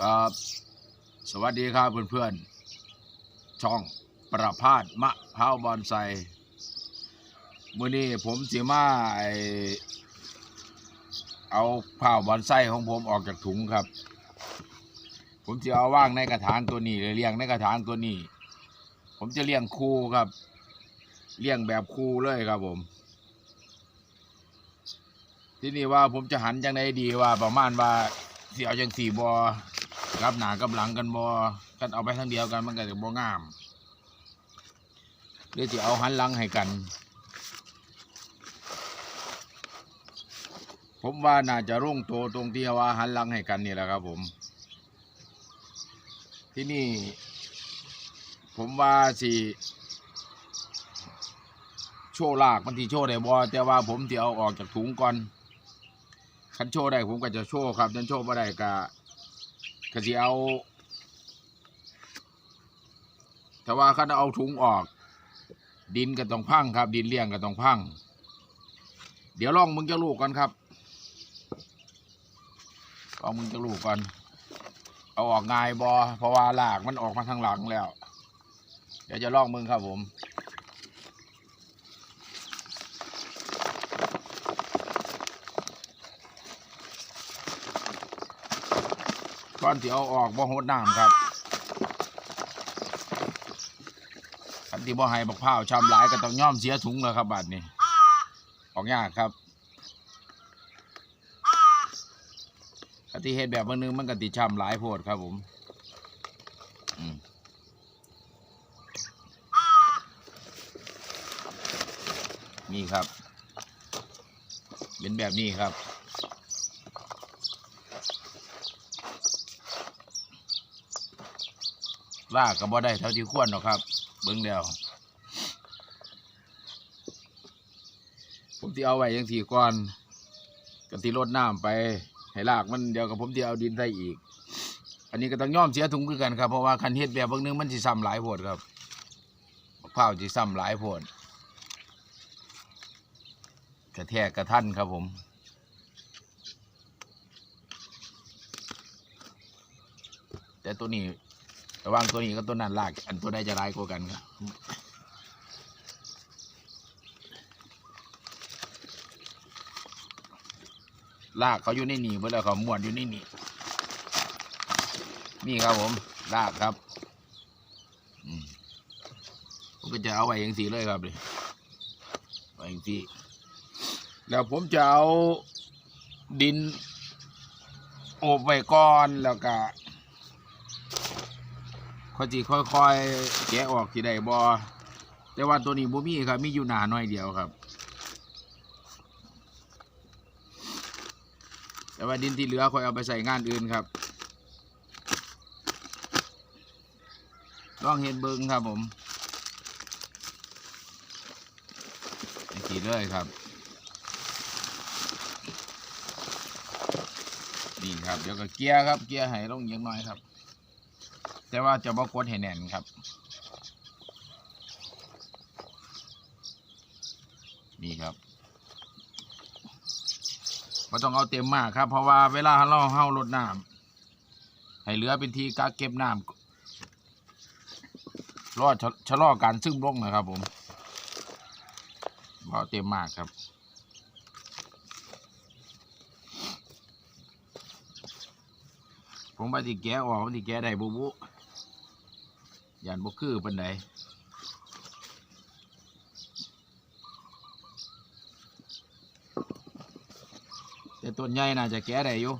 ครับ สวัสดีครับเพื่อนๆ ช่องประพาสมะพร้าวบอนไซมื่อนี้ผมสิมาเอาผ้าวบอนไซของผมออกจากถุงครับ ผมจะเอาว่างในกระถางตัวนี้เลยเลี้ยงในกระถางตัวนี้ ผมจะเลี้ยงคู่ครับ เลี้ยงแบบคู่เลยครับผม ที่นี่ว่าผมจะหันจังไดดีว่าประมาณว่าสิเอาจังสี่บอ กับหนากับหลังกันบอกันเอาไปทั้งเดียวกันมันก็จะบ่งามหรือจะเอาหันหลังให้กัน ผมว่าน่าจะร่งโตตรงที่ว่าหันหลังให้กันนี่แหละครับผม ที่นี่ ผมว่าสิโชว์ลากมันที่โชว์ได้บอแต่ว่าผมที่เอาออกจากถุงก่อนคันโชว์ได้ผมก็จะโชว์ครับคันโชว์ไม่ได้ก็ ก็สิเอา แต่ว่าคันเอาถุงออก ดินก็ต้องพังครับ ดินเลี้ยงก็ต้องพัง เดี๋ยวลองมึงจะลูกก่อนครับลองมึงจะลูกก่อน เอาออกง่ายบอเพราะว่าหลากมันออกมาทางหลังแล้ว เดี๋ยวจะลองมึงครับผม ก่อนที่เอาออกบ่หดน้ำครับคันที่บ่ให้บักพร้าวชำหลายก็ต้องย่อมเสียถุงแล้วครับบัดนี้ออกยากครับคันที่เฮ็ดแบบบางนึงมันก็ติชำหลายโพดครับผมมนี่ครับ เป็นแบบนี้ครับ ลากก็บ่ได้เท่าที่ควรหรอกครับ เบิ่งแล้วผมที่เอาไว้ยังที่ก่อนก็ที่รดน้ำไป ให้ลากมันเดียวกับผมที่เอาดินใส่อีก อันนี้ก็ต้องย่อมเสียถุงคือกันครับ เพราะว่าคันเฮ็ดแบบเบางนึงมันสิซ้ำหลายโพดครับมะพร้าวสิซ้ำหลายโพดกระแทกกระทันครับผมแต่ตัวนี้ ระหว่างตัวนี้กับตัวนั้นลาก อันตัวใดจะร้ายกว่ากันครับลากเขาอยู่ในนี่เพื่อแล้วเขาม้วนอยู่ในนี่นี่ครับผม ลากครับผมก็จะเอาไว้อย่างสีเลยครับเลยไว้อย่างสีแล้วผมจะเอาดิน โอบไว้ก่อนแล้วก็ ค่อยจีค่อยๆแกะออกสิได้บ่แต่ว่าตัวนี้บ่มีครับมีอยู่หนาหน้อยเดียวครับ แต่ว่าดินที่เหลือค่อยเอาไปใส่งานอื่นครับลองเห็นเบิ้งครับผมสีเลยครับ นี่ครับ เดี๋ยวก็เกียร์ครับ เกียร์ให้ลงเอียังน้อยครับ แต่ว่าจะบอกดให้แน่นครับ นี่ครับไม่ต้องเอาเต็มมากครับ เพราะว่าเวลาเราเฮาลดน้ำให้เหลือเป็นทีกักเก็บน้ำรอชะชะลอการซึมลงนะครับ ผมเอาเต็มมากครับผมไปที่แกะออกที่แกะได้บุบุ ยันบุคือเป็นไดแต่ต้นใหญ่น่าจะแกะได้อยู่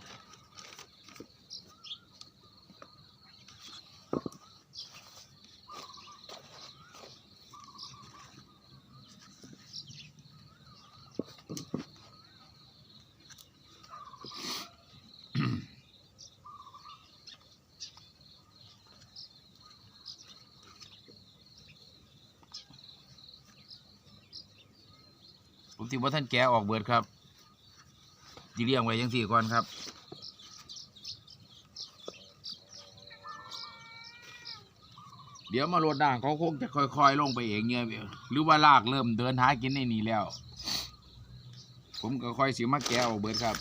ที่ว่าท่านแกะออกเบิดครับจีเรียงไว้ยังสี่ก่อนครับเดี๋ยวมาโรดด่างเขาคงจะค่อย ๆ ลงไปเองเนี่ยหรือว่าลากเริ่มเดินหากินในนี่แล้ว ผมก็ค่อยสิมาแกะออกเบิดครับ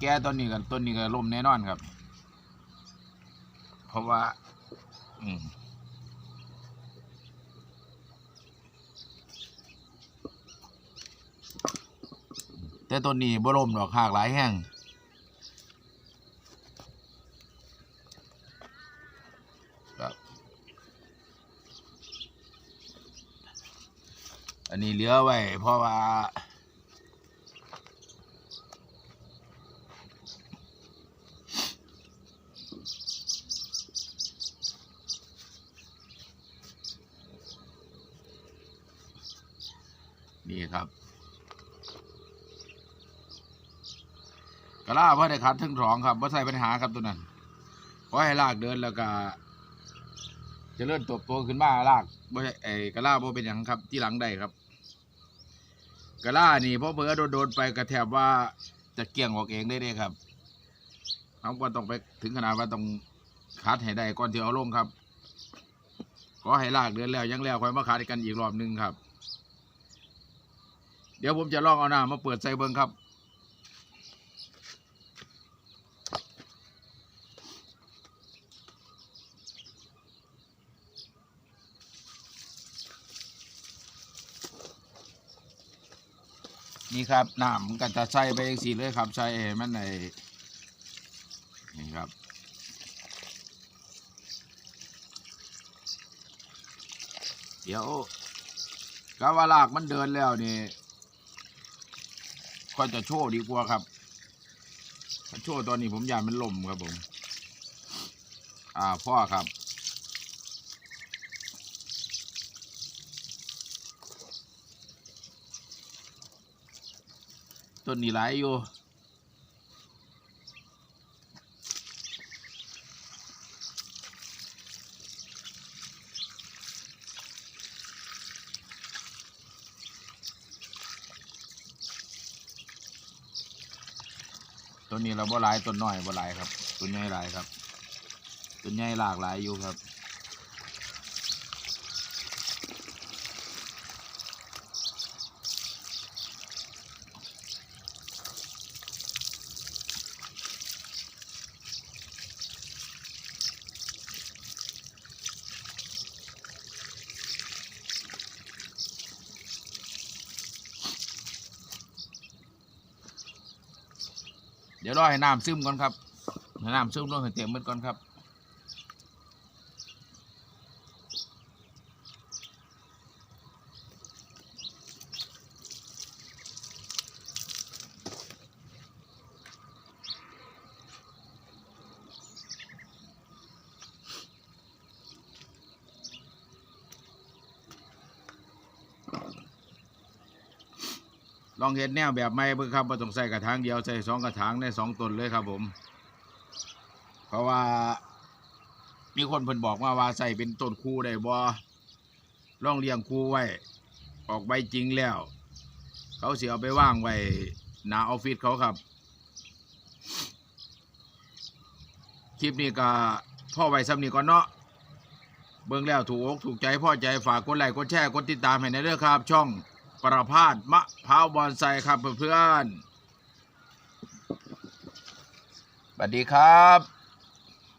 แก่ต้นนี้กันต้นนี้ก็ล่มแน่นอนครับ เพราะว่า อืม แต่ต้นนี้บ่ล่มดอกหากหลายแห้งอันนี้เหลือไว้เพราะว่านี่ครับ กระลาพ่อได้ขัดทั้งสองครับว่าใส่ปัญหาครับตัวนั้นขอให้ลากเดินแล้วก็จะเลื่อนตัวโตขึ้นมาลากบ่ไอ้กระลาบ่เป็นอย่างครับ ที่หลังได้ครับ กระลานี่พอเบื่อโดนๆไปกระแทบว่าจะเกี่ยงออกเองได้เลยครับเขาก็ต้องไปถึงขนาดว่าต้องคัดให้ได้ก่อนที่เอาลงครับขอให้ลากเดินแล้วยังแล้วค่อยมาคัดกันอีกรอบหนึงครับ เดี๋ยวผมจะลองเอาหน้ามาเปิดใส่เบิ้งครับ นี่ครับน้ำมันก็จะใส่ไปเองสิเลยครับใส่ให้มันในนี่ครับเดี๋ยวกาวาลากมันเดินแล้วนี่ก็จะโชว์ดีกว่าครับโชว์ตอนนี้ผมอยากมันล่มครับผม อ่าพ่อครับ ต้นนี้หลายอยู่ต้นนี้เราบ่หลายต้นน้อยบ่หลายครับต้นใหญ่หลายครับต้นใหญ่หลากหลายอยู่ครับ เดี๋ยวรอให้น้ำซึมก่อนครับให้น้ำซึมลงให้เต็มหมดก่อนครับ ลองเห็นแนวแบบใหม่เบิ่งครับบ่ต้องใส่กระถางเดียวใส่สองกระถางได้สองต้นเลยครับผม เพราะว่ามีคนเพิ่นบอกมาว่าใส่เป็นต้นคู่ได้บ่ลองเลี้ยงคู่ไว้ ออกใบจริงแล้ว เขาเสิเอาไปว่างไว้หน้าออฟฟิศเขาครับ คลิปนี้ก็พ่อไว้ซ้ำนี้ก่อนเนาะเบิ่งแล้วถูกอกถูกใจพ่อใจฝากกดไลค์กดแชร์กดติดตามให้ในเด้อครับ ช่อง ประพาสมะพร้าวบอนไซครับเพื่อนๆสวัสดีครับ